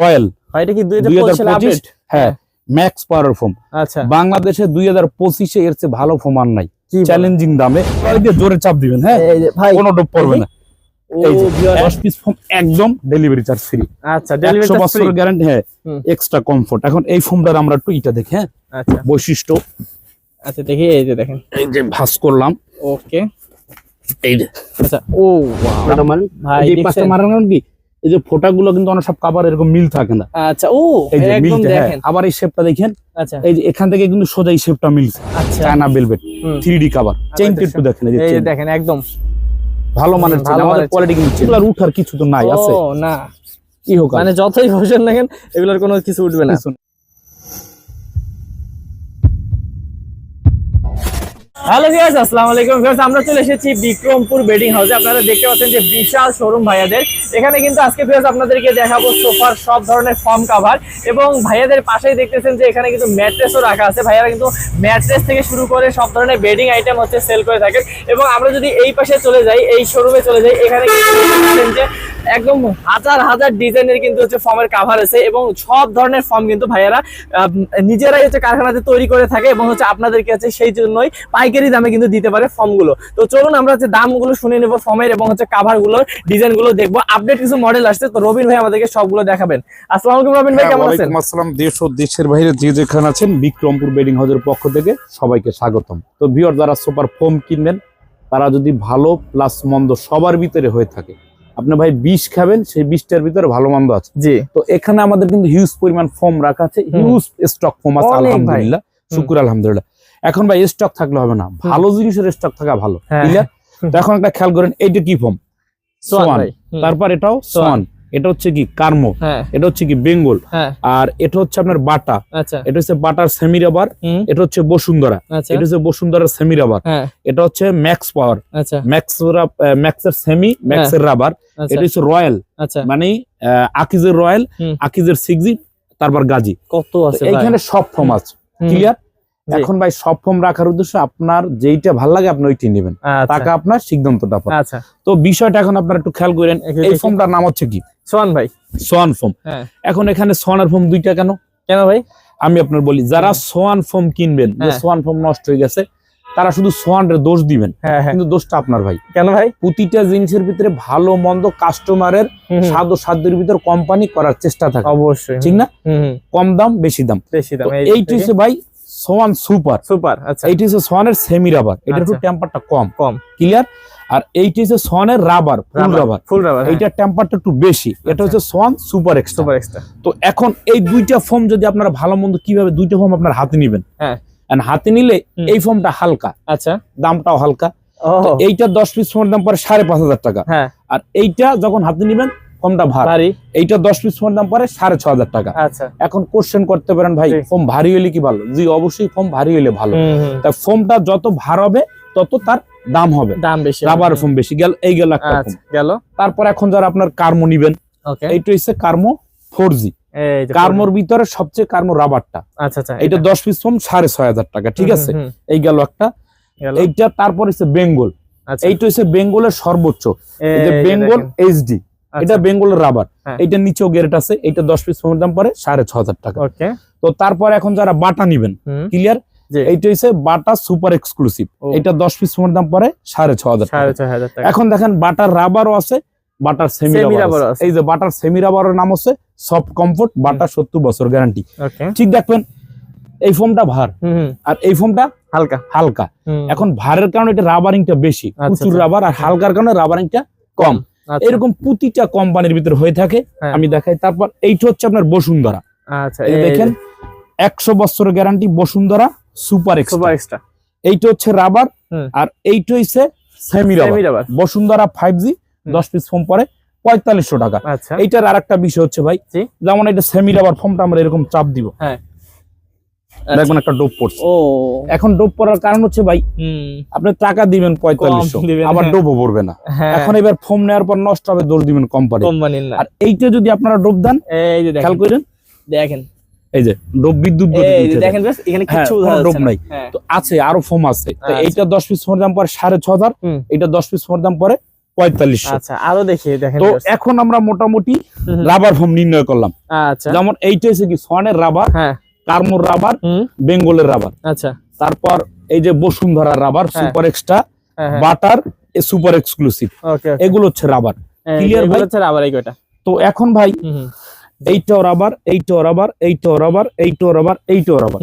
Royal এটা কি দুই দুই হাজার সালে পঁচিশ? আপডেট হ্যাঁ ম্যাক্স পাওয়ার ফোম আচ্ছা। বাংলাদেশে দুই হাজার পঁচিশে এর চেয়ে ভালো ফোম আর নাই। চ্যালেঞ্জিং দামে। জোরে চাপ দিবেন হ্যাঁ? এই যে ভাই কোনো ডোপ পড়বে না। এই যে viewers, পিস ফোম একদম ডেলিভারি চার্জ ফ্রি আচ্ছা ডেলিভারি গ্যারান্টি হ্যাঁ এক্সট্রা কমফোর্ট এখন এই ফোমটার আমরা একটু ইটা দেখি হ্যাঁ আচ্ছা। বৈশিষ্ট্য। আচ্ছা দেখি এই যে দেখেন। এই যে ভাস করলাম। ওকে এই যে। আচ্ছা ও wow, ভাই এই পাঁচটা কি? এই যে ফোটাগুলো কিন্তু অনেক সব কাবার এরকম মিল থাকে না। আচ্ছা ও এই যে মিলটা হ্যাঁ দেখেন। আবার এই শেপটা দেখেন। আচ্ছা। এই যে এখান থেকে কিন্তু সোজা এই শেপটা মিলছে। আচ্ছা। China velvet. থ্রি ডি কাবার চেইনটা একটু দেখেন এই যে। দেখেন একদম। ভালো মানের চেইন আমাদের কোয়ালিটি কিন্তু এগুলো উঠার কিছু তো নাই আছে। ও না। কি হোক মানে যতই ভোজন দেখেন এগুলোর কোনো কিছু উঠবে না। হ্যালো ভিউয়ার্স, আসসালামু আলাইকুম। ভিউয়ার্স, আমরা চলে এসেছি বিক্রমপুর বেডিং হাউসে। আপনারা দেখতে পাচ্ছেন যে বিশাল শোরুম ভাইয়াদের। এখানে কিন্তু আজকে ভিউয়ার্স আপনাদেরকে দেখাবো সোফার সব ধরনের ফর্ম কভার এবং ভাইয়াদের পাশেই দেখতেছেন যে এখানে কিন্তু ম্যাট্রেসও রাখা আছে। ভাইয়ারা কিন্তু ম্যাট্রেস থেকে শুরু করে সব ধরনের বেডিং আইটেম হচ্ছে সেল করে থাকেন। এবং আমরা যদি এই পাশে চলে যাই, এই শোরুমে চলে যাই, এখানে কিন্তু যে একদম হাজার হাজার ডিজাইনের কিন্তু হচ্ছে ফর্মের কাভার আছে এবং সব ধরনের ফর্ম কিন্তু ভাইয়ারা নিজেরাই হচ্ছে কারখানাতে তৈরি করে থাকে এবং হচ্ছে আপনাদেরকে হচ্ছে সেই জন্যই পাইকারি দামে কিন্তু দিতে পারে ফর্মগুলো তো চলুন আমরা হচ্ছে দামগুলো শুনে নেব ফর্মের এবং হচ্ছে কাভারগুলোর ডিজাইনগুলো দেখব। আপডেট কিছু মডেল আসছে তো রবিন ভাই আমাদেরকে সবগুলো দেখাবেন। আসসালামু আলাইকুম রবিন ভাই হ্যাঁ, কেমন আছেন? আসসালাম দেশ ও দেশের বাইরে যে যেখানে আছেন বিক্রমপুর বেডিং হাউসের পক্ষ থেকে সবাইকে স্বাগতম। তো ভিউয়ার যারা সুপার ফোম কিনবেন তারা যদি ভালো প্লাস মন্দ সবার ভিতরে হয়ে থাকে আপনি ভাই বিষ খাবেন সেই বিষটার ভিতরে ভালো মন্দ আছে। জি। তো এখানে আমাদের কিন্তু হিউজ পরিমাণ ফোম রাখা আছে হিউজ স্টক ফোম আছে। আলহামদুলিল্লাহ শুকুর আলহামদুলিল্লাহ। এখন ভাই স্টক থাকলে হবে না। ভালো জিনিসের স্টক থাকা ভালো। হ্যাঁ। তো এখন একটা খেয়াল করেন এইটা কি ফর্ম সোয়ান তারপর এটাও সোয়ান। এটা হচ্ছে কি? কার্মো। হ্যাঁ। এটা হচ্ছে কি? বেঙ্গল। হ্যাঁ। আর এটা হচ্ছে আপনার বাটা। আচ্ছা। এটা হচ্ছে বাটার সেমি রাবার এটা হচ্ছে বসুন্ধরা। আচ্ছা। এটা হচ্ছে বসুন্ধরার সেমি রাবার হ্যাঁ। এটা হচ্ছে ম্যাক্স পাওয়ার। আচ্ছা। ম্যাক্স ম্যাক্সের সেমি ম্যাক্সের রাবার। এটা হচ্ছে রয়্যাল। মানে আকিজের রয়্যাল আকিজের সিক্সি তারপর গাজী। কত আছে? এইখানে সব ফর্ম আছে। ক্লিয়ার। এখন ভাই সব ফর্ম রাখার উদ্দেশ্য আপনার যেইটা ভালো লাগে আপনি ওইটাই নেবেন। আচ্ছা, টাকা আপনার সিদ্ধান্তটা। আচ্ছা। তো বিষয়টা এখন আপনারা একটু খেয়াল করেন এই। ফর্মটার নাম হচ্ছে কি? সোয়ান ভাই। Swan foam. হ্যাঁ। এখন এখানে সোয়ানের ফর্ম দুইটা কেন? কেন ভাই? আমি আপনার বলি যারা সোয়ান ফোম কিনবেন যে হ্যাঁ। সোয়ান ফোম নষ্ট হয়ে গেছে তারা শুধু সোয়ানের দোষ দিবেন। হ্যাঁ কিন্তু দোষটা আপনার ভাই। কেন ভাই? প্রতিটা জিনিসের ভিতরে ভালো মন্দ কাস্টমারের স্বাদ ও সাধ্যের ভিতর কোম্পানি করার চেষ্টা থাকে। অবশ্যই। ঠিক না? কম দাম বেশি দাম। বেশি দাম এইটি হচ্ছে ভাই সোয়ান সুপার। সুপার আচ্ছা। এইটি হচ্ছে সোয়ানের সেমি রাবার এটা একটু। টেম্পারটা কম। কম। ক্লিয়ার আর এইটি হচ্ছে সোয়ানের rubber full rubber full rubber এইটার টেম্পারটা একটু বেশি। এটা আচ্ছা। হচ্ছে Swan super extra super extra তো এখন এই দুইটা ফর্ম যদি আপনারা ভালো মন্দ কীভাবে দুইটা ফর্ম আপনার হাতে নিবেন? হ্যাঁ। হাতে নিলে এই ফর্মটা হালকা। আচ্ছা। দামটাও হালকা। এইটা দশ পিস ফোনের দাম পরে সাড়ে পাঁচ হাজার টাকা। হ্যাঁ। আর এইটা যখন হাতে নিবেন ফর্মটা ভার। এইটা দশ পিস ফোনের দাম পরে সাড়ে ছ হাজার টাকা। আচ্ছা। এখন কোশ্চেন করতে পারেন ভাই। ফোম ভারী হলে কি ভালো? জি অবশ্যই ফোম ভারী হলে ভালো। তা ফোমটা যত ভার হবে তত তার দাম হবে। দাম বেশি রাবার ফোম বেশি। গেল এই গেল একটা আচ্ছা গেল। তারপর এখন যারা আপনার কার্মো নিবেন ওকে। এইটা হচ্ছে কার্মো ফোর জি কার্মোর ভিতরে সবচেয়ে কার্মো রাবারটা আচ্ছা আচ্ছা এইটা দশ পিস ফোম সাড়ে ছয় হাজার টাকা ঠিক আছে? এই গেল একটা। এইটা তারপর হচ্ছে বেঙ্গল এইটা হচ্ছে বেঙ্গলের সর্বোচ্চ। এই যে বেঙ্গল এইচডি এটা বেঙ্গলের রাবার। হ্যাঁ। এইটা নিচেও গ্রেড আছে এটা দশ পিস ফোমের দাম পরে সাড়ে ছ হাজার টাকা। তো তারপর এখন যারা বাটা নিবেন ক্লিয়ার। এইটা হচ্ছে বাটা সুপার এক্সক্লুসিভ। এটা দশ পিস ফোমের দাম পরে সাড়ে ছ হাজার এখন দেখেন বাটার রাবারও আছে বাটার সেমি রাবার। এই যে বাটার সেমি রাবারের নাম হচ্ছে সফট কমফোর্ট বাটা সত্তর বছর গ্যারান্টি ঠিক দেখবেন এই ফোমটা ভার। আর এই ফোমটা হালকা। হালকা। এখন ভারের কারণে এটা রাবারিংটা বেশি। আচ্ছা, প্রচুর আচ্ছা। রাবার আর হালকার কারণে রাবারিংটা কম। আচ্ছা, এরকম প্রতিটা কোম্পানির ভিতরে হয়ে থাকে হ্যাঁ। আমি দেখাই। তারপর এইটা হচ্ছে আপনার বসুন্ধরা। আচ্ছা দেখেন একশো বছরের guarantee Bashundhara super extra super extra এইটা হচ্ছে রাবার আর এইটা হচ্ছে semi rubber Bashundhara five G দশ পিস ফোম পরে পঁয়তাল্লিশশো টাকা। আচ্ছা। এইটার আর একটা বিষয় হচ্ছে ভাই যেমন এটা সেমি রাবার ফোমটা আমরা এরকম চাপ দিব। হ্যাঁ। দেখবেন একটা ডোপ পড়ছে। ও। এখন ডোপ পড়ার কারণ হচ্ছে ভাই আপনি টাকা দিবেন পঁয়তাল্লিশশো আবার হ্যাঁ। পড়বে না। হ্যাঁ। এখন এবার ফোম নেওয়ার পর নষ্ট হবে দোষ দিবেন কোম্পানি কোম্পানির আর এইটা যদি আপনারা ডোব দেন এই যে খেয়াল করেন। দেখেন। এই যে ডোব বিদ্যুৎ। দেখেন এখানে হ্যাঁ, কিছু ডোপ। নাই। তো আছে আরও ফোম আছে। আচ্ছা। এইটা দশ পিস ফোর দাম পরে সাড়ে ছ হাজার। এটা দশ পিস ফোর দাম পরে পঁয়তাল্লিশশো। আচ্ছা আরও দেখি দেখেন তো এখন আমরা মোটামুটি। রাবার ফোম নির্ণয় করলাম। আচ্ছা। যেমন এইটা হচ্ছে কি সনের রাবার। হ্যাঁ। কার্মোর রাবার বেঙ্গলের রাবার। আচ্ছা। তারপর এই যে বসুন্ধরা রাবার হ্যাঁ। সুপার এক্সট্রা হ্যাঁ হ্যাঁ। Butter super exclusive. ওকে এগুলো হচ্ছে রাবার। এগুলো ভাই? হচ্ছে আবার এই কয়টা? তো এখন ভাই। এইটাও রাবার এইটাও রাবার এইটাও রাবার এইটাও রাবার এইটাও রাবার।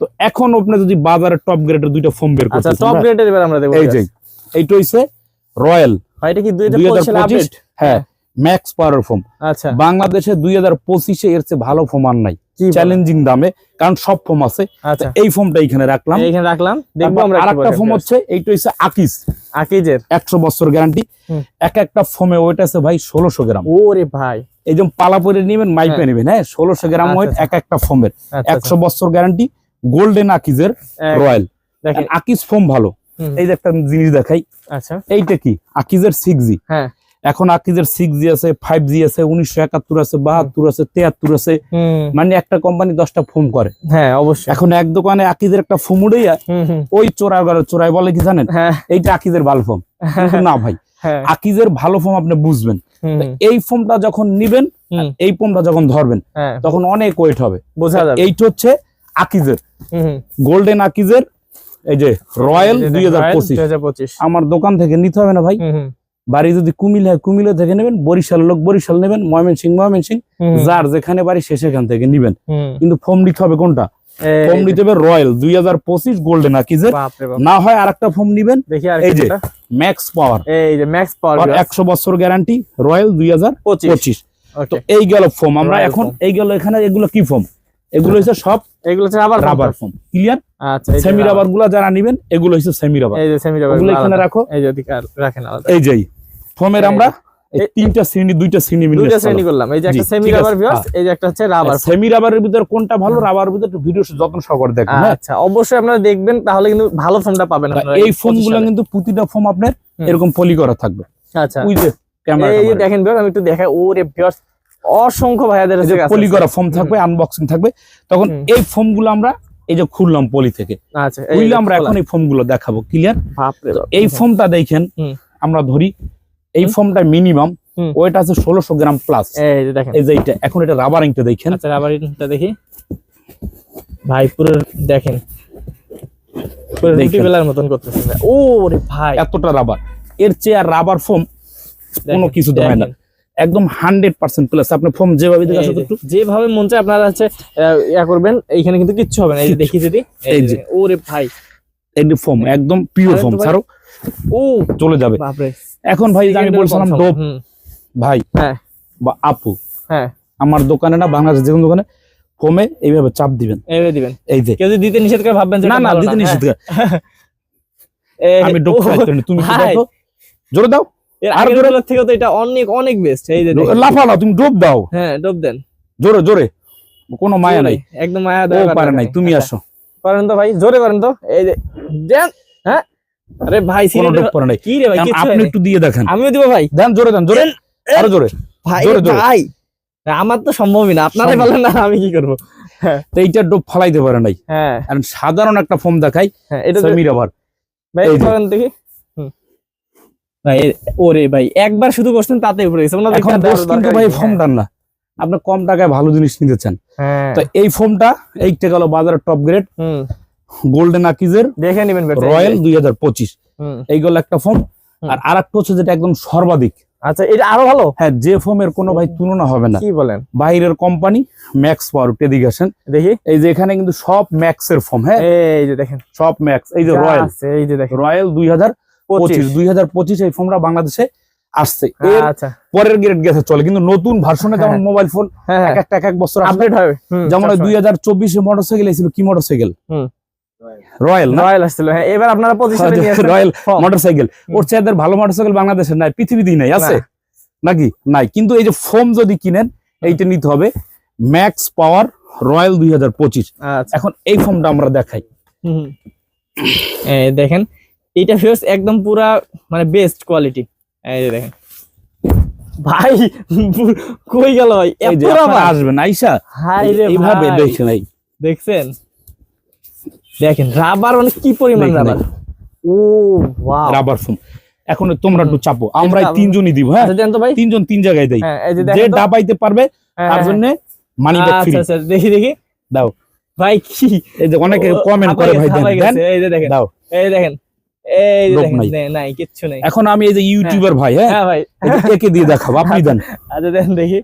তো এখন আপনি যদি বাজারে টপ গ্রেডের দুইটা ফোম বের আচ্ছা টপ গ্রেডের এবার আমরা দেখব এই যে এইটা হইছে রয়্যাল। ভাই এটা কি দুই দুই হাজার হাজার পঁচিশ আপডেট হ্যাঁ ম্যাক্স পাওয়ার ফোম আচ্ছা। বাংলাদেশে দুই হাজার পঁচিশে এর চেয়ে ভালো ফোম আর নাই? চ্যালেঞ্জিং দামে কারণ সব ফোম আছে। আচ্ছা। এই ফোমটা এখানে রাখলাম। এইখানে রাখলাম। দেখব আমরা আরেকটা ফোম হচ্ছে এইটা হচ্ছে আকিস আকিজের একশো বছর গ্যারান্টি এক একটা ফোমে ওয়েট আছে ভাই ষোলোশো গ্রাম। ওরে ভাই। এই যে পালা পরে নিবেন মাইপে হ্যাঁ। নেবেন হ্যাঁ ষোলোশো গ্রাম আচ্ছা, ওয়েট আচ্ছা। এক একটা ফোমের। আচ্ছা একশো বছর গ্যারান্টি গোল্ডেন আকিজের রয়্যাল দেখেন। আকিজ ফোম ভালো। এই যে একটা জিনিস দেখাই। আচ্ছা। এইটা কি? আকিজের সিক্স জি হ্যাঁ। এখন আকিজের সিক্স জি আছে ফাইভ জি আছে উনিশশো একাত্তর আছে বাহাত্তর আছে তেহাত্তর আছে। মানে একটা কোম্পানি দশটা ফোম করে। হ্যাঁ অবশ্যই। এখন এক দোকানে আকিজের একটা ফোম হুম হুম। ওই চোরাই চোরাই বলে কি জানেন? হ্যাঁ। এইটা আকিজের ভালো ফোম কিন্তু না ভাই হ্যাঁ। আকিজের ভালো ফোম আপনি বুঝবেন। এই ফোমটা যখন নিবেন এই ফোমটা যখন ধরবেন হ্যাঁ। তখন অনেক ওয়েট হবে। বোঝা যাবে। এইটা হচ্ছে আকিজের। গোল্ডেন আকিজের এই যে রয়্যাল দুই হাজার পঁচিশ। আমার দোকান থেকে নিতে হবে না ভাই। বাড়ি যদি কুমিল্লা হয় কুমিল্লা থেকে নেবেন বরিশাল লোক বরিশাল নেবেন ময়মনসিং ময়মনসিং যার যেখানে বাড়ি সে সেখান থেকে নিবেন। কিন্তু ফোম নিতে হবে কোনটা? ফোম নিতে হবে রয়্যাল দুই হাজার পঁচিশ গোল্ডেন আকিজের। না হয় আরেকটা ফোম নিবেন। আর এই যে একটা। Max power. এই যে ম্যাক্স পাওয়ার একশো বছর গ্যারান্টি রয়্যাল দুই হাজার পঁচিশ। তো এই গেল ফোম আমরা এখন এই গেল এখানে এগুলো কি ফোম এগুলো হচ্ছে সব এগুলো হচ্ছে রাবার রাবার ফোম ক্লিয়ার আচ্ছা সেমি রাবারগুলা যারা নিবেন এগুলো হচ্ছে সেমি রাবার এই যে সেমি রাবার ওগুলো এখানে রাখো। এই যে রাখেন এই যে ফোমের আমরা তিনটা শ্রেণি দুইটা শ্রেণি মিলে দুইটা শ্রেণি করলাম। এই যে একটা সেমি রাবার ভিউয়ার্স এই যে একটা হচ্ছে রাবার সেমি রাবারের ভিতর কোনটা ভালো রাবার ভিতর একটু ভিডিও যত্ন সহকারে দেখেন হ্যাঁ? আচ্ছা অবশ্যই আপনারা দেখবেন তাহলে কিন্তু ভালো ফোনটা পাবেন আপনারা এই ফোনগুলো কিন্তু প্রতিটা ফোন আপনার এরকম পলি করা থাকবে। আচ্ছা। ওই যে ক্যামেরা এই যে দেখেন ভিউয়ার্স আমি একটু দেখাই। ওরে ভিউয়ার্স অসংখ্য ভাইয়াদের কাছে পলি করা ফোম থাকবে আনবক্সিং থাকবে। তখন এই ফোমগুলো আমরা এই যে খুললাম পলি থেকে। আচ্ছা আমরা। এখন এই ফোমগুলো দেখাবো ক্লিয়ার এই ফোমটা দেখেন আমরা ধরি এই। ফোমটা মিনিমাম। ওইটা আছে ষোলোশো গ্রাম প্লাস এই যে এইটা এখন এটা রাবারিংটা দেখেন। আচ্ছা রাবারটা দেখি। ভাই পুরো দেখেন। পুরো রুটি বেলার মতন করতেছে। ও রে ভাই। এতটা রাবার এর চেয়ে আর রাবার ফোম কোনো কিছু হয় না। একদম হান্ড্রেড পার্সেন্ট প্লাস আপনি ফোম যেভাবে যেভাবে মন চায় আপনারা হচ্ছে ইয়া করবেন। এইখানে কিন্তু কিচ্ছু হবে না। এই যে দেখি যদি। ওরে ভাই। ফোম একদম পিওর ফোম ছাড়ো। ও চলে যাবে। এখন ভাই আমি বলছিলাম ডোপ ভাই হ্যাঁ। বা আপু হ্যাঁ। আমার দোকানে না বাংলাদেশ যে কোনো দোকানে কমে এইভাবে চাপ দিবেন। এভাবে দিবেন। এই যে। কেউ যদি দিতে নিষেধ করে ভাববেন না না দিতে নিষেধ করে। হ্যাঁ। আমি ডোপ না, তুমি কি জোরে দাও। এর আর জোরে- থেকে তো এটা অনেক অনেক বেস্ট এই যে। লাফা না তুমি ডোপ দাও। হ্যাঁ ডোপ দেন। জোরে জোরে। কোনো মায়া নাই। একদম মায়া দয়া পারে নাই। তুমি আসো। করেন তো ভাই জোরে করেন তো। এই যে দেন হ্যাঁ। আরে ভাই ডোপ করে নাই। কি রে ভাই আপনি একটু দিয়ে দেখেন। আমিও দিব ভাই। দেন জোরে দেন জোরে। আরও জোরে। ভাই। ভাই আমার তো সম্ভবই না। আপনারাই বলেন না আমি কি করব? তো এইটা ডোপ ফালাইতে পারে নাই। হ্যাঁ। সাধারণ একটা ফোম দেখাই হ্যাঁ এটা সেমি রাবার ভাই। করেন দেখি। ভাই ওরে ভাই একবার শুধু করছেন তাতে উপরে গেছে। ওনাদের এখন কিন্তু ভাই ফোম ডান না। আপনি কম টাকায় ভালো জিনিস নিতে চান। হ্যাঁ। তো এই ফোমটা এইটা গেল বাজারের টপ গ্রেড হুম। গোল্ডেন আকিজের দেখে নেবেন। রয়্যাল দুই হাজার পঁচিশ। এইগুলো একটা ফোম আর আর একটা হচ্ছে যেটা একদম সর্বাধিক। আচ্ছা এটা আরও ভালো? হ্যাঁ যে ফোমের কোনো ভাই তুলনা হবে না। কি বলেন? বাইরের কোম্পানি ম্যাক্স পাওয়ার টেডিগেশন দেখি। এই যে এখানে কিন্তু সব ম্যাক্স এর ফোম হ্যাঁ? এই যে দেখেন। সব ম্যাক্স এই যে রয়্যাল আছে, এই যে দেখেন। রয়্যাল দুই হাজার পঁচিশ। দুই হাজার পঁচিশ এই ফোনটা বাংলাদেশে আসছে। আচ্ছা। পরের গ্রেড গেছে চলে। কিন্তু নতুন ভার্সনে যেমন হ্যাঁ। মোবাইল ফোন হ্যাঁ এক একটা এক এক বছর আপডেট হবে। যেমন। দুই হাজার চব্বিশে মোটরসাইকেল এসেছিল কি মোটরসাইকেল। রয়্যাল রয়্যাল আসছিল হ্যাঁ এবার আপনারা পজিশনে নিয়ে আসেন। রয়্যাল মোটরসাইকেল ওর চেয়ে ভালো মোটরসাইকেল বাংলাদেশে নাই পৃথিবীতেই নাই আছে? নাকি? নাই। কিন্তু এই যে ফোম যদি কিনেন এইটা নিতে হবে ম্যাক্স পাওয়ার রয়্যাল দুই হাজার পঁচিশ। আচ্ছা। এখন এই ফোমটা আমরা দেখাই। হুম। এই দেখেন এটা ফিউস একদম পুরা মানে বেস্ট কোয়ালিটি এই যে দেখেন। ভাই কই গেল ভাই? আসবেন আইসা? এইভাবে ভাই। দেখেন দেখছেন? দেখেন রাবার মানে কি পরিমাণ রাবার ও ওয়াও রাবার ফোম এখন তোমরা একটু চাপো আমরা তিনজনই দিব হ্যাঁ? আচ্ছা দেন তো ভাই। তিনজন তিন জায়গায় দেই। হ্যাঁ যে। ডাবাইতে পারবে হ্যাঁ, তার হ্যাঁ, জন্য মানি ব্যাগ ফ্রি আচ্ছা আচ্ছা দেখি দেখি। দাও। ভাই কি? এই যে অনেকে কমেন্ট করে ভাই দেন দেন। এই যে দেখেন দাও। এই দেখেন এই যে দেখেন নাই। নাই কিচ্ছু নেই। এখন আমি এই যে ইউটিউবার ভাই হ্যাঁ? হ্যাঁ ভাই। এই যে একে দিয়ে দেখাবো আপনি দেন। আচ্ছা দেন দেখি।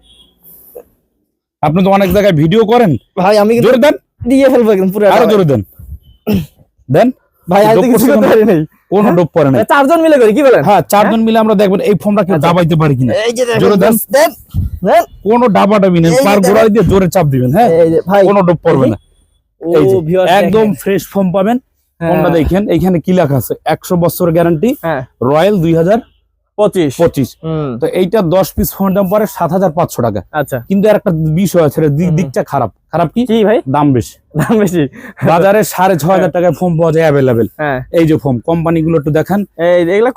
আপনি তো অনেক জায়গায় ভিডিও করেন। ভাই আমি জোরে দেন। দিয়ে ফেলব একদম পুরো আরও জোরে দেন। দেন ভাই আজ কিছু করতে পারি নাই। কোন ডোপ পরে নাই। চারজন মিলে করি কি বলেন? হ্যাঁ চারজন মিলে আমরা দেখবেন এই ফর্মটা কেউ আচ্ছা। দাবাইতে পারি কিনা। এই যে জোরে দেন। দেন দেন। কোনো ডাবা ডাবি নেই পার দেখেন। দিয়ে জোরে চাপ দিবেন হ্যাঁ? ভাই কোনো ডোপ পড়বে না। এই যে, একদম ফ্রেশ ফর্ম পাবেন। হ্যাঁ, ফর্মটা দেখেন এইখানে কি লেখা আছে? একশো বছর গ্যারান্টি হ্যাঁ। রয়্যাল দুই হাজার পঁচিশ। পঁচিশ। তো এইটা দশ পিস দাম পরে সাত হাজার পাঁচশো টাকা। আচ্ছা। কিন্তু একটা বিষয় আছে দিক দিকটা খারাপ। খারাপ কি? ভাই? দাম বেশি। দাম বেশি। বাজারে সাড়ে ছয় হাজার টাকায় ফোন পাওয়া যায় অ্যাভেলেবেল হ্যাঁ। এই যে গুলো একটু দেখান।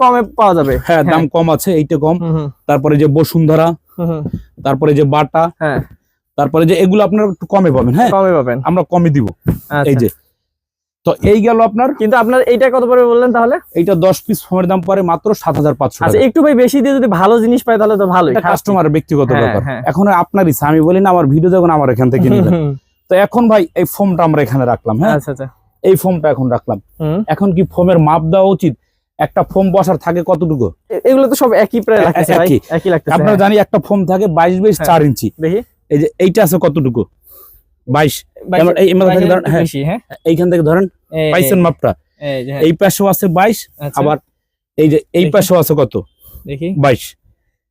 কমে পাওয়া যাবে। হ্যাঁ দাম কম আছে এইটা কম। তারপরে যে বসুন্ধরা তারপরে যে বাটা হ্যাঁ। তারপরে যে এগুলো আপনার একটু কমে পাবেন হ্যাঁ? কমে পাবেন। আমরা কমে দিব। আচ্ছা। এই যে তো এই গেল আপনার। কিন্তু আপনার এইটা কত পরে বললেন তাহলে? এইটা দশ পিস ফোনের দাম পরে মাত্র সাত হাজার পাঁচশো আচ্ছা একটু ভাই বেশি দিয়ে যদি ভালো জিনিস পাই তাহলে তো ভালোই। খারাপ কি? কাস্টমারের ব্যক্তিগত হ্যাঁ, ব্যাপার। হ্যাঁ। এখন আপনার ইচ্ছা আমি বলি না আমার ভিডিও দেখুন আমার এখান থেকে নিবেন। তো এখন ভাই এই ফোমটা আমরা এখানে রাখলাম হ্যাঁ? আচ্ছা আচ্ছা। এই ফোমটা এখন রাখলাম। এখন কি ফোমের মাপ দেওয়া উচিত? একটা ফোম বসার থাকে কতটুকু? এগুলো তো সব একই প্রায় একই। আপনারা হ্যাঁ। জানি একটা ফোম থাকে বাইশ বাইশ হ্যাঁ। চার ইঞ্চি। দেখি। এই যে এইটা আছে কতটুকু? বাইশ। এই- হ্যাঁ। হ্যাঁ। এইখান থেকে ধরেন পাইছেন মাপটা। এই হ্যাঁ, পাশেও আছে বাইশ আচ্ছা, আবার এই যে এই পাশেও আছে কত? দেখি। বাইশ।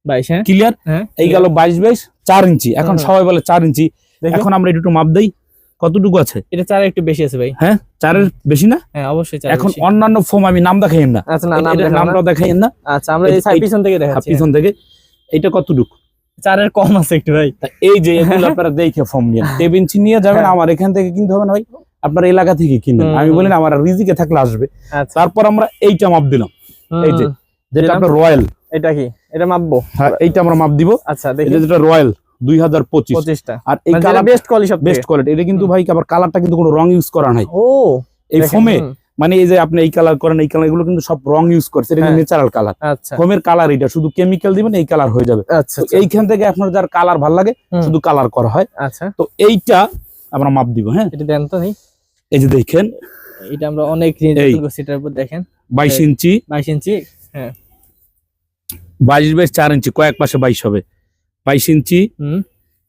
বাইশ ক্লিয়ার হ্যাঁ এই গেল বাইশ বাইশ চার ইঞ্চি। এখন সবাই বলে চার ইঞ্চি। এখন আমরা একটু মাপ দেই। কতটুকু আছে? এটা চার একটু বেশি আছে ভাই। হ্যাঁ চারের বেশি না? হ্যাঁ অবশ্যই এখন অন্যান্য ফোম আমি নাম দেখাইন না। আচ্ছা না নাম এটার দেখাও না। নামটাও না। আচ্ছা আমরা এই এই- এই- পিছন থেকে দেখাচ্ছি। পিছন থেকে। এইটা কতটুকু? চারের কম আছে একটু ভাই। এই যে এগুলো আপনারা দেখে ফর্ম নিয়ে দেব ইঞ্চি নিয়ে যাবেন হ্যাঁ। আমার এখান থেকে কিনতে হবে না ভাই। আপনার এলাকা থেকে কিনবেন। আমি। বলি না আমার রিজিকে থাকলে আসবে। আচ্ছা। তারপর আমরা এইটা মাপ দিলাম। এই যে যেটা। আপনার রয়্যাল। এটা কি? এটা মাপবো? হ্যাঁ এইটা আমরা মাপ দিব। আচ্ছা দেখি। যেটা রয়্যাল দুই হাজার পঁচিশ। পঁচিশটা। আর এই colour best quality best quality এটা কিন্তু ভাই আবার কালারটা কিন্তু কোনো রং ইউজ করা নাই। ও এই ফোমে মানে এই যে আপনি এই কালার করেন এই কালার এগুলো কিন্তু সব রং ইউজ করছে। এটা। ন্যাচারাল কালার আচ্ছা। ফোমের কালার এটা শুধু কেমিক্যাল দিবেন এই কালার হয়ে যাবে। আচ্ছা এইখান থেকে আপনার যার কালার ভালো লাগে শুধু কালার করা হয়। আচ্ছা। তো এইটা আমরা মাপ দিব হ্যাঁ? এটা দেন তো নেই এই যে দেখেন এটা আমরা অনেক। সেটার উপর দেখেন। বাইশ। ইঞ্চি। বাইশ ইঞ্চি হ্যাঁ। বাইশ বাইশ চার ইঞ্চি কয়েক পাশে বাইশ হবে। বাইশ ইঞ্চি। হুম।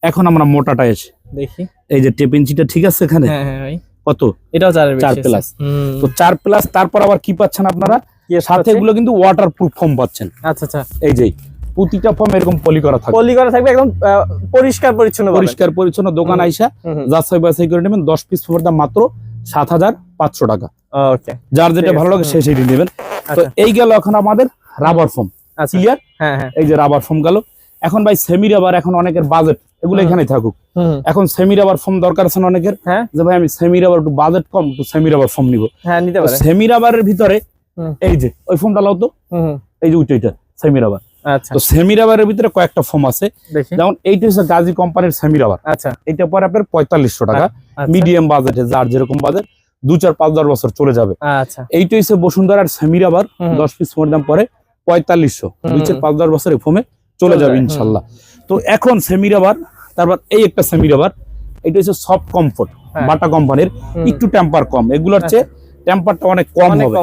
এখন আমরা মোটাটা এসে দেখি। এই যে টেপ ইঞ্চিটা ঠিক আছে এখানে? হ্যাঁ হ্যাঁ ভাই। কত? এটাও চার। হুম। তো চার প্লাস তারপর আবার কি পাচ্ছেন আপনারা? সাথে এগুলো কিন্তু ওয়াটার প্রুফ ফোম পাচ্ছেন। আচ্ছা আচ্ছা। এই যে প্রতিটা ফোম এরকম পলি করা থাকে পলি করা থাকবে একদম আহ, পরিষ্কার পরিচ্ছন্ন পরিষ্কার পরিচ্ছন্ন দোকান আইসা হুম, হুম। যাচাই বাছাই করে নেবেন দশ পিস ফোমের দাম মাত্র সাত হাজার পাঁচশো টাকা। ওকে যার যেটা ভালো লাগে সে সেটি নেবেন। তো আচ্ছা। এই গেল এখন আমাদের রাবার আচ্ছা। ক্লিয়ার হ্যাঁ হ্যাঁ। এই যে রাবার ফোম গেল। এখন ভাই সেমি রাবার এখন অনেকের বাজেট এগুলো এখানে থাকুক। এখন সেমি রাবার ফোম দরকার আছে অনেকের? হ্যাঁ। যে ভাই আমি সেমি রাবার একটু বাজেট কম একটু সেমি রাবার ফোম নিব। হ্যাঁ নিতে পারে। সেমি রাবারের ভিতরে এই যে ওই ফোমটা লাও তো। এই যে ওইটা সেমি রাবার আচ্ছা। তো সেমি রাবারের ভিতরে কয়েকটা ফোম আছে। যেমন এইটা হচ্ছে গাজী কোম্পানির সেমি রাবার আচ্ছা। এটা পরে আপনার পঁয়তাল্লিশশো টাকা। আচ্ছা, মিডিয়াম বাজেটে যার যেরকম বাজেট দু চার পাঁচ দশ বছর চলে যাবে। আচ্ছা। এইটা হচ্ছে বসুন্ধরার সেমি রাবার হুম। দশ পিস ফোমের দাম পরে পঁয়তাল্লিশশো। দুই চার পাঁচ দশ বছরে ফোমে চলে যাবে ইনশাল্লাহ। তো এখন সেমি রাবার তারপর এই একটা সেমি রাবার এটা হচ্ছে সফট কমফোর্ট হ্যাঁ। বাটা কোম্পানির একটু টেম্পার কম। এগুলোর চেয়ে টেম্পারটা অনেক কম হবে।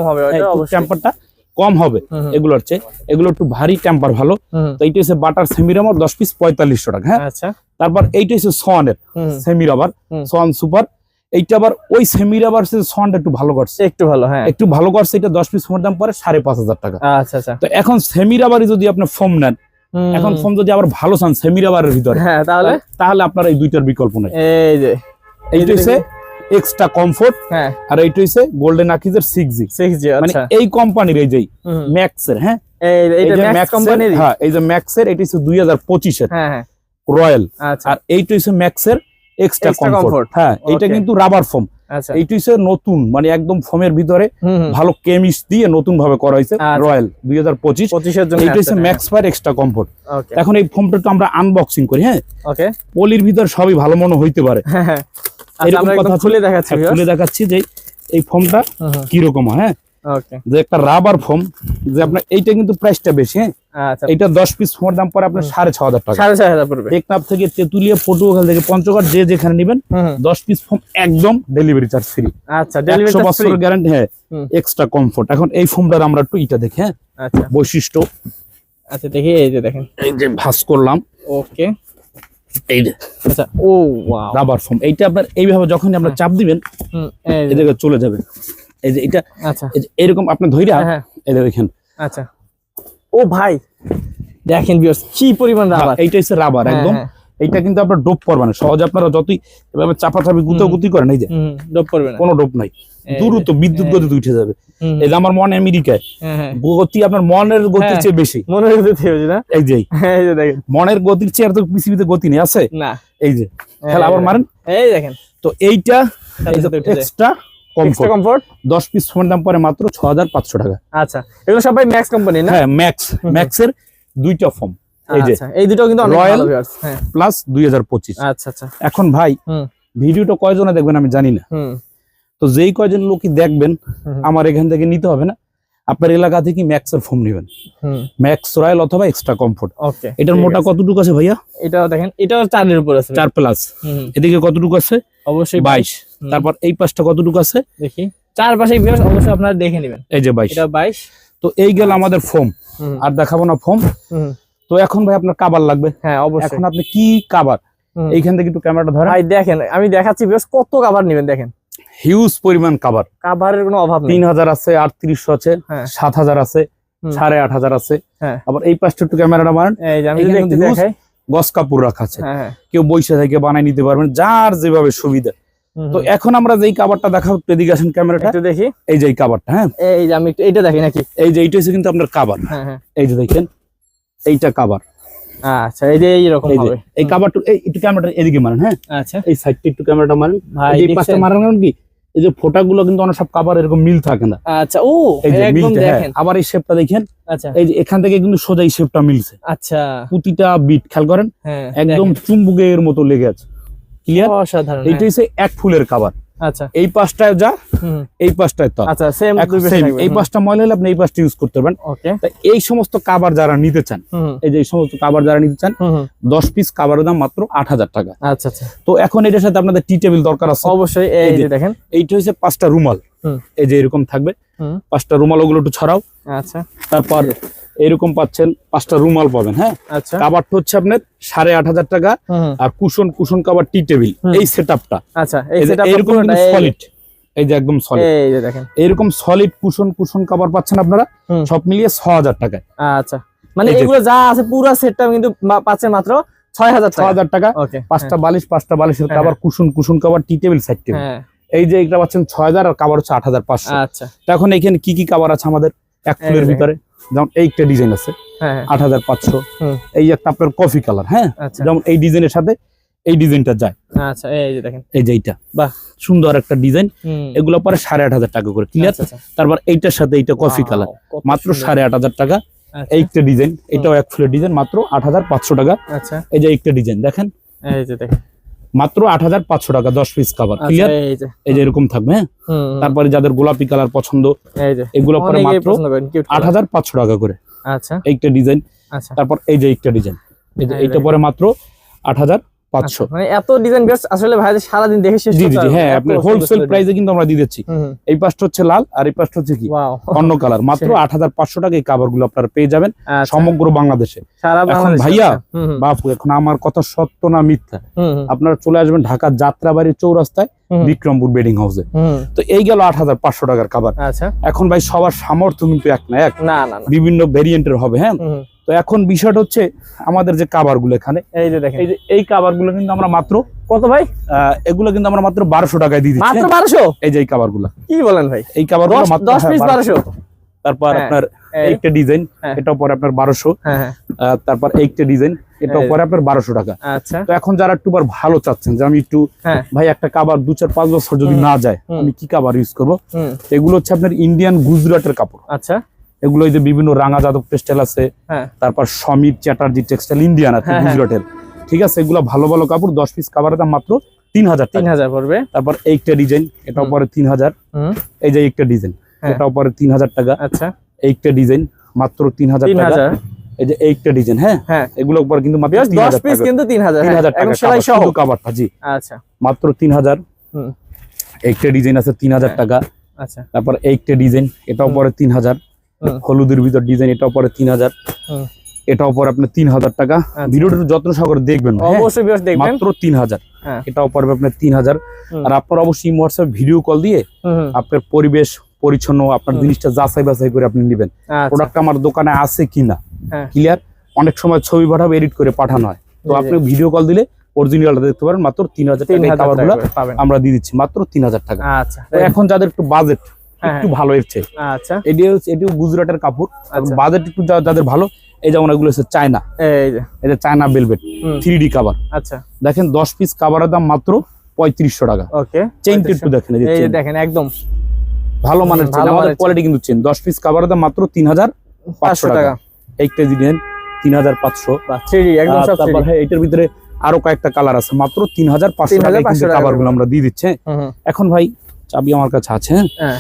টেম্পারটা কম হবে হুম, এগুলোর চেয়ে। এগুলো একটু ভারী টেম্পার ভালো। তো এইটা হচ্ছে বাটার সেমি রাবার দশ পিস পঁয়তাল্লিশশো টাকা হ্যাঁ? আচ্ছা। তারপর এইটা হচ্ছে সোয়ানের হুম, সেমি রাবার সোয়ান সুপার। এইটা আবার ওই সেমি রাবার সোয়ানটা একটু ভালো করছে। একটু ভালো হ্যাঁ। একটু ভালো করছে এটা দশ পিস দাম পরে সাড়ে পাঁচ হাজার টাকা। আচ্ছা আচ্ছা। তো এখন সেমি রাবারই যদি আপনি ফোম নেন এখন ফোম যদি আবার ভালো চান সেমি রাবারের ভিতরে হ্যাঁ তাহলে? তাহলে আপনার এই দুইটার বিকল্প নাই। এই যে এইটা হচ্ছে এক্সট্রা কমফোর্ট হ্যাঁ। আর এইটা হচ্ছে গোল্ডেন আকিজের সিক্স জি সিক্স জি মানে আচ্ছা। এই কোম্পানির এই যে হুম, ম্যাক্সের হ্যাঁ? এই যে ম্যাক্স কোম্পানির হ্যাঁ এই যে ম্যাক্সের এটা হচ্ছে দুই হাজার পঁচিশের হ্যাঁ হ্যাঁ। রয়্যাল আচ্ছা। আর এইটা হচ্ছে ম্যাক্সের এক্সট্রা কমফোর্ট হ্যাঁ এটা কিন্তু রাবার ফোম এইটা হচ্ছে নতুন মানে একদম ফোমের ভিতরে ভালো কেমিস্ট দিয়ে নতুন ভাবে করা হয়েছে আচ্ছা। রয়্যাল দুই হাজার পঁচিশ। পঁচিশের জন্য এইটা হচ্ছে ম্যাক্স ফায়ার এক্সট্রা কমফোর্ট এখন এই ফোমটা তো আমরা আনবক্সিং করি হ্যাঁ? ওকে পলির ভিতর সবই ভালো মনে হইতে পারে। হ্যাঁ হ্যাঁ। আচ্ছা এরকম কথা খুলে দেখাচ্ছি হ্যাঁ, খুলে দেখাচ্ছি যে এই ফোমটা কীরকম হয়, যে একটা রাবার ফোম যে আপনার এইটা কিন্তু প্রাইসটা বেশি হ্যাঁ? আচ্ছা। এইটা দশ পিস ফোমের দাম পরে আপনার সাড়ে ছ হাজার টাকা। সাড়ে চার হাজার পড়বে। টেকনাফ থেকে তেতুলিয়া পটুয়াখাল থেকে পঞ্চগড় যে যেখানে নেবেন। দশ পিস ফোম একদম ডেলিভারি চার্জ ফ্রি আচ্ছা ডেলিভারি বছরের গ্যারান্টি হ্যাঁ এক্সট্রা কমফোর্ট এখন এই ফোমটার আমরা একটু ইটা দেখি হ্যাঁ আচ্ছা। বৈশিষ্ট্য। আচ্ছা দেখি এই যে দেখেন। এই যে ভাস করলাম। ওকে এই যে। আচ্ছা ও ওয়াও রাবার ফোম এইটা আপনার এইভাবে যখনই আমরা চাপ দিবেন এই জায়গায় চলে যাবে। এই যে এটা আচ্ছা। এরকম আপনি ধৈর্য হ্যাঁ, হ্যাঁ। এই যে আচ্ছা। ও ভাই দেখেন ভিউয়ার্স কি পরিমাণ রাবার এইটা হচ্ছে রাবার হ্যাঁ, একদম। হ্যাঁ। এইটা কিন্তু আপনার ডোপ করবে না। সহজে আপনারা যতই এভাবে চাপা চাপি গুতো গুতি করেন এই যে ডোপ করবে না। কোনো ডোপ নাই। দ্রুত বিদ্যুৎ গতিতে উঠে যাবে। এই যে আমার মন আমেরিকায় হ্যাঁ হ্যাঁ। গতি আপনার মনের গতির হ্যাঁ। চেয়ে বেশি। মনে হচ্ছে হয়েছে না? এই যে এই। যে দেখেন। মনের গতির চেয়ে আর তো পৃথিবীতে গতি নেই আছে? না। এই যে তাহলে আবার মারেন। এই দেখেন। তো এইটা। এক্সট্রা এক্সট্রা কমফোর্ট কমফোর্ট দশ পিস ফোনের দাম পরে মাত্র টাকা। আচ্ছা এগুলো সবাই ম্যাক্স কোম্পানি না? হ্যাঁ ম্যাক্স ম্যাক্স দুইটা ফর্ম এই যে আচ্ছা এই দুটো কিন্তু অনেক Royal- ভালো ভিউয়ার্স হ্যাঁ। প্লাস আচ্ছা আচ্ছা। এখন ভাই ভিডিওটা কয়জনে দেখবেন আমি জানি না। তো যেই কয়জন লোকই দেখবেন আমার এখান থেকে নিতে হবে না। আপনার এলাকা থেকে ম্যাক্স এর ফোম নেবেন ম্যাক্স রয়্যাল অথবা এক্সট্রা কমফোর্ট এটার মোটা কতটুকু আছে ভাইয়া? এটা দেখেন এটা চারের উপর আছে। চার প্লাস এদিকে কতটুকু আছে? অবশ্যই বাইশ। তারপর এই পাশটা কতটুকু আছে? দেখি। চারপাশে অবশ্যই আপনারা দেখে নেবেন। এই যে বাইশ। বাইশ। তো এই গেল আমাদের ফোম। আর দেখাবো না ফোম। তো এখন ভাই আপনার কাবার লাগবে। হ্যাঁ অবশ্যই। এখন আপনি কি কাবার এইখান থেকে একটু ক্যামেরাটা ধরেন। ভাই দেখেন আমি দেখাচ্ছি ভিউয়ার্স কত কাভার নেবেন দেখেন। হিউজ পরিমাণ কাবার কাভারের কোনো অভাব তিন হাজার আছে আটত্রিশশো আছে হ্যাঁ। সাত হাজার আছে সাড়ে আট হাজার আছে। হ্যাঁ। আবার এই পাশটা একটু ক্যামেরাটা মারেন। গস কাপড় রাখা আছে। হ্যাঁ কেউ বৈশা থেকে বানাই নিতে পারবেন যার যেভাবে সুবিধা। তো এখন আমরা যেই কাবারটা দেখাবো একটু এদিকে আসেন ক্যামেরাটা একটু দেখি এই যে এই কাবারটা হ্যাঁ এই যে আমি একটু এইটা দেখি নাকি এই যে এইটা হচ্ছে কিন্তু আপনার কাবার হ্যাঁ হ্যাঁ এই যে দেখেন এইটা কাবার আচ্ছা এই যে এইরকম হবে এই কাবারটা এই একটু ক্যামেরাটা এদিকে মারেন হ্যাঁ আচ্ছা এই সাইডটা একটু ক্যামেরাটা মারেন ভাই এই পাশটা দেখছেন? কারণ কি এই যে ফোটাগুলো কিন্তু অনেক সব এরকম মিল থাকে না আচ্ছা ও এই যে হ্যাঁ দেখেন আবার এই শেপটা দেখেন আচ্ছা এই যে এখান থেকে কিন্তু সোজা এই শেপটা মিলছে আচ্ছা প্রতিটা বিট খেয়াল করেন হ্যাঁ একদম। চুম্বুকের মতো লেগে আছে ক্লিয়ার অসাধারণ এইটা হচ্ছে এক ফুলের কাবার। হ্যাঁ। আচ্ছা। এই পাশটায় যা এই তো আচ্ছা সেম এই ময়লা হলে আপনি এই পাশটা ইউজ করতে পারবেন। ওকে এই সমস্ত কাবার যারা নিতে চান এই যে এই সমস্ত কাবার যারা নিতে চান হুম হুম। দশ পিস কাবারের দাম মাত্র আট হাজার টাকা। আচ্ছা আচ্ছা। তো এখন এটার সাথে আপনাদের টি টেবিল দরকার আছে। অবশ্যই এই যে দেখেন। এইটা হচ্ছে পাঁচটা রুমাল। এই যে এরকম থাকবে। পাঁচটা রুমাল ওগুলো একটু ছড়াও। আচ্ছা। তারপর এরকম পাচ্ছেন পাঁচটা রুমাল পাবেন হ্যাঁ? আচ্ছা। কাবারটা হচ্ছে আপনার সাড়ে আট হাজার টাকা। আর কুশন কুশন কাবার টি টেবিল এই সেট আপটা আচ্ছা এরকম সলিড এই যে একদম সলিড এরকম সলিড কুশন কুশন কাবার পাচ্ছেন আপনারা সব মিলিয়ে ছ হাজার টাকায়। আচ্ছা মানে এগুলো যা আছে পুরো সেটটা কিন্তু পাচ্ছেন মাত্র ছয় হাজার হাজার টাকা ওকে পাঁচটা বালিশ পাঁচটা বালিশের হ্যাঁ, কাবার কুশন কুশন কাবার টি টেবিল সাইড টেবিল হ্যাঁ। এই যে এটা পাচ্ছেন ছয় হাজার আর কাবার হচ্ছে আট হাজার পাঁচশো। আচ্ছা। এখন এখানে কি কি কাবার আছে আমাদের? এক ফুলের ভিতরে। যেমন এইটা ডিজাইন আছে হ্যাঁ হ্যাঁ, আট হাজার পাঁচশো। এই একটা আপনার কফি কালার হ্যাঁ? আচ্ছা। যেমন এই ডিজাইনের সাথে এই ডিজাইনটা যায়। আচ্ছা এই যে দেখেন। এই যে এইটা। বাহ। সুন্দর একটা ডিজাইন। এগুলো পরে সাড়ে আট হাজার টাকা করে ক্লিয়ার আচ্ছা। তারপর এইটার সাথে এইটা কফি কালার। মাত্র সাড়ে আট হাজার টাকা। এইটা ডিজাইন এটাও এক ফুলের ডিজাইন মাত্র আট হাজার পাঁচশো টাকা। আচ্ছা। এই যে একটা ডিজাইন দেখেন? এই যে দেখেন। মাত্র আট হাজার পাঁচশো টাকা দশ পিস কাভার ক্লিয়ার এই যে এরকম থাকবে হ্যাঁ? তারপরে যাদের গোলাপি কালার পছন্দ এগুলো পরে মাত্র আট হাজার পাঁচশো টাকা করে। আচ্ছা। এইটা ডিজাইন আচ্ছা। তারপর এই যে একটা ডিজাইন এই এইটা পরে মাত্র আট হাজার পাঁচশো। মানে এত ডিজাইন বেশ আসলে ভাইদের সারাদিন দেখে শেষ জি জি হ্যাঁ আপনার হোলসেল প্রাইসে কিন্তু আমরা দিয়ে দিচ্ছি design। হুম, হুম, এই পাশটা হচ্ছে লাল আর এই পাশটা হচ্ছে কি? অন্য কালার মাত্র আট হাজার পাঁচশো টাকা এই কাভারগুলো আপনারা পেয়ে যাবেন আচ্ছা, সমগ্র বাংলাদেশে। এখন ভাইয়া, আচ্ছা, বাপু এখন আমার কথা সত্য না মিথ্যা? আপনারা চলে আসবেন ঢাকা যাত্রাবাড়ির চৌরাস্তায় বিক্রমপুর বেডিং হাউসে। তো এই গেল আট হাজার পাঁচশো টাকার আচ্ছা। এখন ভাই সবার সামর্থ্য কিন্তু এক না এক। না না না। বিভিন্ন ভেরিয়েন্টের হবে হ্যাঁ? তো এখন বিষয়টা হচ্ছে আমাদের যে কাভারগুলো এখানে এই যে দেখেন। এই যে এই কিন্তু আমরা মাত্র কত ভাই? এগুলো কিন্তু আমরা মাত্র বারোশো টাকায় দিয়ে দিচ্ছি মাত্র হ্যাঁ? বারোশো? এই যে এই কাভারগুলা কি বলেন ভাই? এই কাভারগুলো মাত্র দশ হ্যাঁ, পিস 1200 বারোশো। তারপর হ্যাঁ, আপনার একটা ডিজাইন হ্যাঁ। এটাও পরে আপনার বারোশো। হ্যাঁ হ্যাঁ। তারপর এইটা ডিজাইন এটাও। পরে আপনার বারোশো টাকা। আচ্ছা। তো এখন যারা একটু ভালো চাচ্ছেন যে আমি একটু হ্যাঁ। ভাই একটা কাবার দু চার পাঁচ বছর যদি না যায় আমি কি কাবার ইউজ করব? এগুলো হচ্ছে আপনার ইন্ডিয়ান গুজরাটের কাপড়। আচ্ছা। এগুলো যে বিভিন্ন রাঙা যাদব টেক্সটাইল আছে হ্যাঁ। তারপর সমীর চ্যাটার্জি টেক্সটাইল ইন্ডিয়ান আছে হ্যাঁ, হ্যাঁ। গুজরাটের। ঠিক আছে এগুলো ভালো ভালো কাপড় দশ পিস কাবারের দাম মাত্র তিন হাজার তিন হাজার পড়বে। তারপর এইটা ডিজাইন এটাও। পরে তিন হাজার। এই যে একটা ডিজাইন হ্যাঁ। এটাও পরে তিন হাজার টাকা। আচ্ছা। এইটা ডিজাইন মাত্র তিন হাজার তিন টাকা। হাজার। এই যে এইটা ডিজাইন হ্যাঁ? হ্যাঁ। এগুলো কিন্তু মাত্র দশ পিস কিন্তু তিন হাজার তিন হাজার হ্যাঁ, টাকা সেলাই সহ। শুধু জি। আচ্ছা। মাত্র তিন হাজার। একটা ডিজাইন আছে তিন হাজার হ্যাঁ। টাকা। আচ্ছা। তারপর এইটা ডিজাইন এটাও। পরে তিন হাজার। হলুদের ভিতর ডিজাইন এটাও পরে তিন হাজার। হুম। এটাও পরে আপনার তিন হাজার টাকা। আচ্ছা। ভিডিওটা যত্ন সহকারে দেখবেন। হ্যাঁ? অবশ্যই দেখবেন। মাত্র তিন হাজার। হ্যাঁ। এটাও পড়বে আপনার তিন হাজার। আর আপনার অবশ্যই হোয়াটসঅ্যাপ ভিডিও কল দিয়ে আপনার পরিবেশ পরিচ্ছন্ন আপনার জিনিসটা যাচাই বাছাই করে আপনি নেবেন। আচ্ছা। প্রোডাক্ট আমার দোকানে আছে কিনা হ্যাঁ। ক্লিয়ার অনেক সময় ছবি পাঠাবে এডিট করে পাঠানো হয়। তো। আপনি ভিডিও কল দিলে অরিজিনালটা দেখতে পারেন মাত্র তিন হাজার টাকা আমরা দিয়ে দিচ্ছি মাত্র তিন হাজার টাকা। আচ্ছা। এখন যাদের একটু বাজেট হ্যাঁ, একটু ভালো এর চেয়ে। আচ্ছা। এটি হচ্ছে গুজরাটের কাপড়। আচ্ছা। বাজেট একটু যাদের ভালো এই যেমন এগুলো হচ্ছে China. China velvet three D cover আচ্ছা। দেখেন দশ পিস কাভারের দাম মাত্র পঁয়ত্রিশশো টাকা। ওকে একটু দেখেন। দেখেন একদম। ভালো মানের চেন আমাদের কোয়ালিটি কিন্তু চেন দশ পিস কাভারের দাম মাত্র তিন হাজার পাঁচশো টাকা। এই কেজি নেন তিন হাজার পাঁচশো থ্রি একদম তারপর 3D হ্যাঁ এটার ভিতরে আরও কয়েকটা কালার আছে। মাত্র তিন হাজার পাঁচশো টাকা 3,500 কিন্তু কাভারগুলো আমরা দিয়ে দিচ্ছে। এখন ভাই চাবি আমার কাছে আছে হ্যাঁ। হ্যাঁ।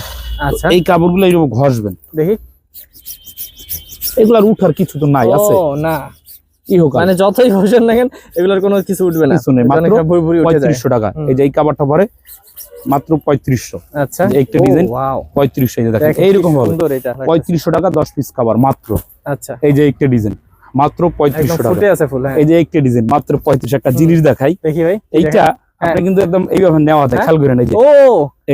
এই কাপড়গুলো এইরকম ঘষবেন। দেখি। এগুলার উঠার কিছু তো নাই আছে। ও না। মানে যতই ঘষেন না কেন এগুলোর কোনো কিছু উঠবে না। কিছু মাত্র অনেকটা ভুরি ভুরি উঠে যায়। পঁয়ত্রিশশো টাকা। এই যে এই কাভারটা পরে মাত্র পঁয়ত্রিশশো। আচ্ছা। একটা design, পঁয়ত্রিশশো এই যে দেখেন এইরকম হবে পঁয়ত্রিশশো টাকা দশ পিস মাত্র। আচ্ছা। এই যে একটা ডিজাইন মাত্র একদম পঁয়ত্রিশশো টাকা আছে ফুল হ্যাঁ। এই যে একটা ডিজাইন মাত্র পঁয়ত্রিশ একটা জিনিস দেখাই। দেখি ভাই। এইটা আপনি কিন্তু একদম এইভাবে নেওয়া যায় হ্যাঁ? খেয়াল করেন এই যে। ও!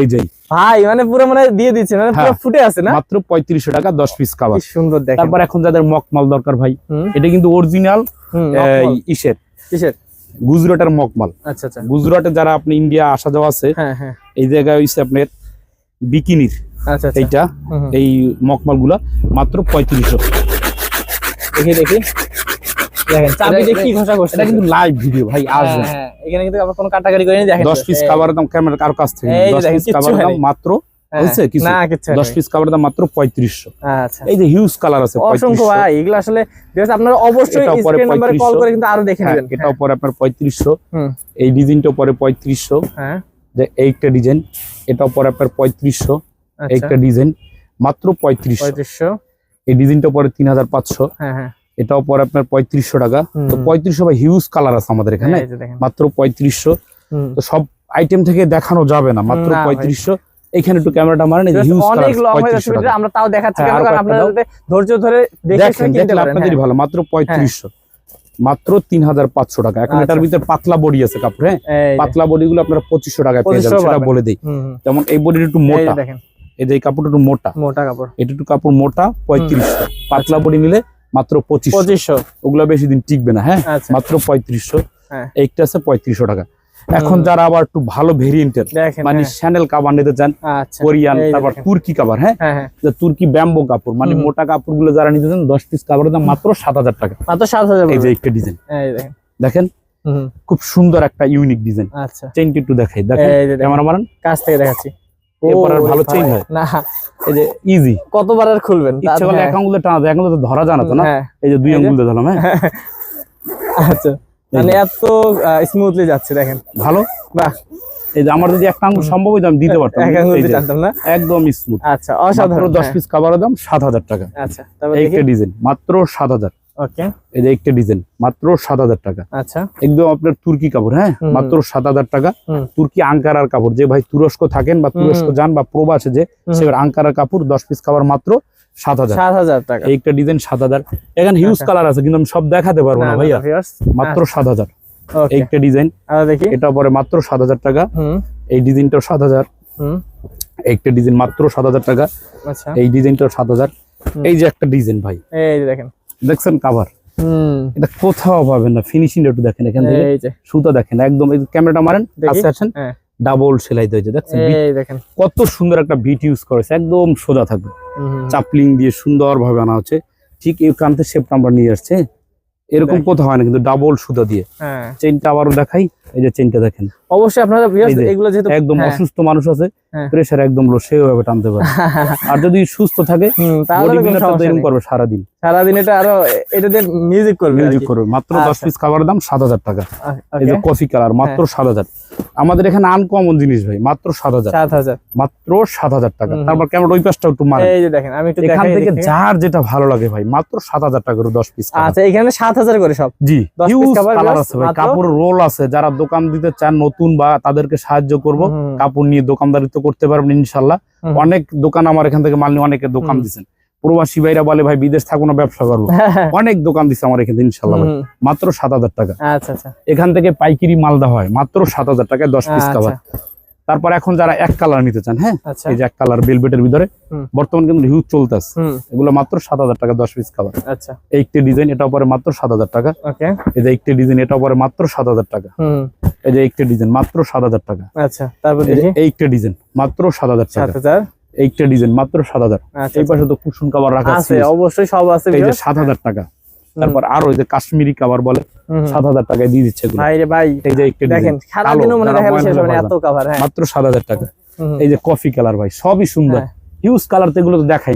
এই যে ভাই মানে পুরো মানে দিয়ে দিচ্ছে মানে পুরো হ্যাঁ। ফুটে আছে না? মাত্র পঁয়ত্রিশশো টাকা দশ পিস কাভার সুন্দর দেখেন। তারপর এখন যাদের মকমাল দরকার ভাই এটা কিন্তু অরিজিনাল নকল। ইসের। গুজরাটের মকমাল আচ্ছা আচ্ছা। গুজরাটে যারা আপনি ইন্ডিয়া আসা যাওয়া আছে হ্যাঁ হ্যাঁ। এই জায়গায় হইছে আপনার বিকিনির। আচ্ছা আচ্ছা। এইটা। এই মকমালগুলা মাত্র পঁয়ত্রিশশো। দেখি দেখি। দেখেন চাবি এটা- দেখি ঘষা ঘষা এটা কিন্তু লাইভ ভিডিও ভাই আসবে। হ্যাঁ, হ্যাঁ, এখানে কিন্তু আবার কোনো কাটাকাটি করে দেখেন দশ পিস কাভারের দাম ক্যামেরা কারও কাছ থেকে এই যে দশ দেখেন, পিস কিচ্ছু দাম মাত্র হ্যাঁ, হয়েছে কিছু? না কিছু দশ পিস কাভারের দাম মাত্র পঁয়ত্রিশশো। আচ্ছা। এই যে হিউজ কালার আছে অসংখ্য ভাই এগুলো আসলে বিকজ আপনারা অবশ্যই স্ক্রিন নাম্বারে কল করে কিন্তু আরও দেখে হ্যাঁ, নেবেন। এটাও পরে আপনার পঁয়ত্রিশশো। হুম। এই ডিজাইনটাও পরে পঁয়ত্রিশশো। হ্যাঁ। যে এইটা ডিজাইন এটাও পরে আপনার পঁয়ত্রিশশো। আচ্ছা। এইটা ডিজাইন মাত্র পঁয়ত্রিশশো। পঁয়ত্রিশশো। এই ডিজাইনটা পরে তিন হাজার পাঁচশো। হ্যাঁ হ্যাঁ। এটাও পরে আপনার পঁয়ত্রিশশো টাকা। তো পঁয়ত্রিশশো বা হিউজ কালার আছে আমাদের এখানে। মাত্র পঁয়ত্রিশশো। তো সব আইটেম থেকে দেখানো যাবে না মাত্র পঁয়ত্রিশশো। এখানে একটু ক্যামেরাটা মারেন হিউজ অনেক লং হয়ে যাচ্ছে ভিডিও, আমরা তাও দেখাচ্ছি হ্যাঁ, কারণ আপনারা ধৈর্য ধরে দেখে কিনতে পারেন আপনাদেরই হ্যাঁ। ভালো মাত্র মাত্র তিন হাজার পাঁচশো টাকা। এখন আচ্ছা। এটার ভিতরে পাতলা বডি আছে কাপড় হ্যাঁ? পাতলা বডি গুলো আপনার পঁচিশশো টাকায় পেয়ে যাবেন সেটা বলে। দিই। যেমন এই বডিটা একটু মোটা। দেখেন। এই যে এই কাপড়টা একটু মোটা। মোটা কাপড়। এটা একটু কাপড় মোটা পঁয়ত্রিশশো। পাতলা বডি নিলে মাত্র পঁচিশশো। ওগুলো বেশি দিন টিকবে না হ্যাঁ? আচ্ছা। মাত্র পঁয়ত্রিশশো। হ্যাঁ। এইটা আছে পঁয়ত্রিশশো টাকা। এখন যারা আবার একটু ভালো ভেরিয়েন্টের মানে হ্যাঁ। শ্যানেল কাবার নিতে চান আচ্ছা। কোরিয়ান তারপর তুর্কি কাবার হ্যাঁ? হ্যাঁ হ্যাঁ। যে তুর্কি ব্যাম্বো কাপড় মানে মোটা কাপড়গুলো যারা নিতে চান দশ পিস কাপড়ের দাম মাত্র সাত হাজার টাকা। মাত্র সাত হাজার এই যে একটা ডিজাইন দেখেন। খুব সুন্দর একটা ইউনিক ডিজাইন আচ্ছা। চেইনটি একটু দেখাই। দেখেন, ক্যামেরা মারান কাছ থেকে দেখাচ্ছি। এরপর আর ভালো ভাই, হয়। না। এই যে ইজি কতবার আর খুলবেন? ইচ্ছা করলে হ্যাঁ, এক আঙ্গুলে টানা যায় এক আঙ্গুলে ধরা জানা তো না? এই যে দুই এই যে। আঙ্গুল দিয়ে ধরলাম আচ্ছা। মানে এত স্মুথলি যাচ্ছে দেখেন। ভালো? বাহ। এই যে আমার যদি একটা আঙ্গুল সম্ভব হইতো আমি দিতে পারতাম। এক এই জানতাম না? একদম স্মুথ আচ্ছা অসাধারণ দশ পিস কাবারের দাম সাত হাজার টাকা। আচ্ছা তারপর একটা ডিজাইন মাত্র সাত হাজার। ওকে এই যে একটা ডিজাইন মাত্র সাত হাজার টাকা। আচ্ছা। একদম আপনার তুর্কি কাপড় হ্যাঁ? মাত্র সাত হাজার টাকা। তুর্কি আঙ্কারার কাপড় যে ভাই তুরস্ক থাকেন বা তুরস্ক যান বা প্রবাসে যে। আঙ্কারার কাপড় দশ পিস কাপড় মাত্র সাত হাজার। সাত হাজার টাকা। একটা ডিজাইন সাত হাজার। এখানে হিউজ আচ্ছা। কালার আছে কিন্তু আমি সব দেখাতে পারব না ভাইয়া। মাত্র সাত হাজার। একটা ডিজাইন। দেখি। এটা পরে মাত্র সাত হাজার টাকা। এই ডিজাইনটাও সাত হাজার। একটা ডিজাইন মাত্র সাত হাজার টাকা। আচ্ছা। এই ডিজাইনটাও সাত হাজার। এই যে একটা ডিজাইন ভাই। এই দেখেন। দেখছেন কাভার হুম। এটা কোথাও পাবেন না ফিনিশিং একটু দেখেন এখান থেকে। সুতা দেখেন একদম ক্যামেরাটা মারেন। কাছে আছেন হ্যাঁ। ডাবল সেলাই দিয়ে দেখছেন এই দেখেন। কত সুন্দর একটা বিট ইউজ করেছে একদম সোজা থাকবে। চাপলিং দিয়ে সুন্দর ভাবে আনা হচ্ছে। ঠিক এই কান্তের শেপটা আমরা নিয়ে আসছে এরকম কোথাও হয় না কিন্তু ডাবল সুতা দিয়ে। হ্যাঁ। চেইনটা আবারও দেখাই। এই যে চেনটা দেখেন। অবশ্যই আপনারা এগুলো যেহেতু একদম হ্যাঁ। অসুস্থ মানুষ আছে হ্যাঁ। প্রেশার একদম লো সেভাবে টানতে পারে। আর যদি সুস্থ থাকে তাহলে। করবে এটা আরও এটা দিয়ে মিউজিক করবে মিউজিক করবে। মাত্র দশ আচ্ছা। পিস খাবারের দাম সাত হাজার টাকা। এই যে কফি কালার মাত্র সাত হাজার। আমাদের এখানে আনকমন জিনিস ভাই মাত্র সাত হাজার। সাত হাজার। মাত্র সাত হাজার টাকা। তারপর কেমন ওই পাশটা একটু মারে এই যে দেখেন আমি একটু দেখাই থেকে থেকে। যার যেটা ভালো লাগে ভাই মাত্র সাত হাজার টাকা করে দশ পিস আচ্ছা এখানে সাত হাজার করে সব। জি 10 piece হিউজ কালার আছে ভাই কাপড় রোল আছে যারা দোকান দিতে চান নতুন বা তাদেরকে সাহায্য করব কাপড় নিয়ে দোকানদারিত্ব করতে পারবেন ইনশাল্লাহ অনেক দোকান আমার এখান থেকে মাল নিয়ে অনেকে দোকান দিচ্ছেন প্রবাসী ভাইরা বলে ভাই বিদেশ থাকো না ব্যবসা করব অনেক দোকান দিচ্ছে আমার এখানে ইনশাল্লাহ মাত্র সাত হাজার টাকা। আচ্ছা আচ্ছা। এখান থেকে পাইকিরি মাল দেওয়া হয় মাত্র সাত হাজার টাকায় দশ পিস আচ্ছা। কাভার তারপর এখন যারা এক কালার নিতে চান হ্যাঁ? আচ্ছা। এই যে এক কালার বেলবেটের ভিতরে। বর্তমান কিন্তু হিউজ চলতেছে। এগুলো মাত্র সাত হাজার টাকা দশ পিস কাভার আচ্ছা। এই একটি ডিজাইন এটা পরে মাত্র সাত হাজার টাকা। ওকে। এই যে একটি ডিজাইন এটা পরে মাত্র সাত হাজার টাকা। হুম। এই যে একটি ডিজাইন মাত্র সাত হাজার টাকা। আচ্ছা তারপর একটি ডিজাইন মাত্র সাত হাজার সাত টাকা একটি ডিজাইন মাত্র সাত হাজার। আচ্ছা। এই পাশে তো কুসুম কাবার রাখা আছে। আছে অবশ্যই সব আছে এই যে। সাত হাজার টাকা। তারপর আরও এই যে কাশ্মীরি কাবার বলে। সাত হাজার টাকায় দিয়ে দিচ্ছে ভাই দেখেন সারাদিনও মনে শেষ হবে এত কাভার হ্যাঁ। মাত্র সাত হাজার টাকা। এই যে কফি কালার ভাই সবই সুন্দর। হ্যাঁ। হিউজ কালার তো এগুলো তো দেখাই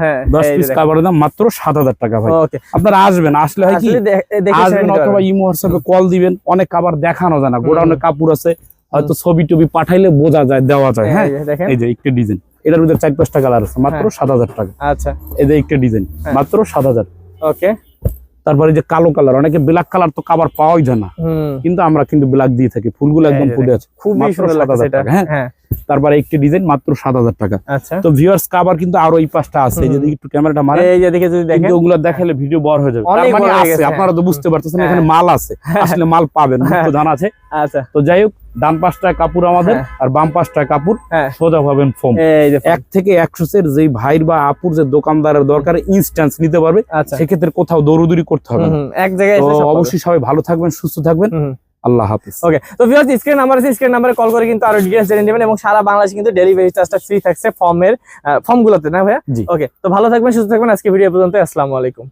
হ্যাঁ দশ পিস কাভারের দাম মাত্র সাত হাজার টাকা ভাই। আপনারা আসবেন আসলে হয় কি আসলে দে- দেখে শুনে আসবেন অথবা ইমো হোয়াটসঅ্যাপে কল দিবেন অনেক কাবার দেখানো যায় না। গোডাউনে কাপড় আছে হয়তো ছবি টবি পাঠাইলে বোঝা যায় দেওয়া যায় হ্যাঁ? এই যে একটা ডিজাইন এটার ভিতরে চার পাঁচটা কালার আছে মাত্র সাত হাজার টাকা। আচ্ছা। এই যে একটা ডিজাইন হ্যাঁ। মাত্র সাত হাজার। ওকে তারপরে যে কালো কালার অনেকে ব্ল্যাক কালার তো কাবার পাওয়াই যায় না। কিন্তু আমরা কিন্তু ব্ল্যাক দিয়ে থাকি ফুলগুলো একদম যে ফুটে আছে। খুবই সুন্দর 7,000 লাগছে এটা। টাকা, হ্যাঁ। হ্যাঁ তারপরে একটি ডিজাইন মাত্র সাত হাজার টাকা। আচ্ছা। তো ভিউয়ার্স কাবার কিন্তু আরও এই পাঁচটা আছে যে। দেখি একটু ক্যামেরাটা মারে এই যে দেখে যদি দেখেন। ওগুলো দেখালে ভিডিও বড় হয়ে যাবে। তার মানে আছে আপনারা তো বুঝতে পারতেছেন হ্যাঁ। এখানে মাল আছে আসলে মাল পাবেন মুক্ত ধান আছে। আচ্ছা। তো যাই হোক ডান পাশটায় কাপড় আমাদের হ্যাঁ। আর বাম পাশটায় কাপড় হ্যাঁ। সোজা পাবেন ফোম এক থেকে একশো সের যেই ভাইর বা আপুর যে দোকানদারের দরকার ইনস্ট্যান্স নিতে পারবে। আচ্ছা। সেক্ষেত্রে কোথাও দৌড়দৌড়ি করতে হবে এক জায়গায় তো। অবশ্যই সবাই ভালো থাকবেন সুস্থ থাকবেন। আল্লাহ হাফিজ। ওকে তো ভিউয়ার্স স্ক্রিন নাম্বার আছে স্ক্রিন নাম্বারে কল করে কিন্তু আরও ডিটেইলস জেনে নেবেন এবং সারা বাংলাদেশে কিন্তু ডেলিভারি চার্জটা ফ্রি থাকছে ফর্মের ফর্মগুলোতে না ভাইয়া? ওকে তো ভালো থাকবেন সুস্থ থাকবেন আজকে ভিডিও পর্যন্ত আসসালামু আলাইকুম।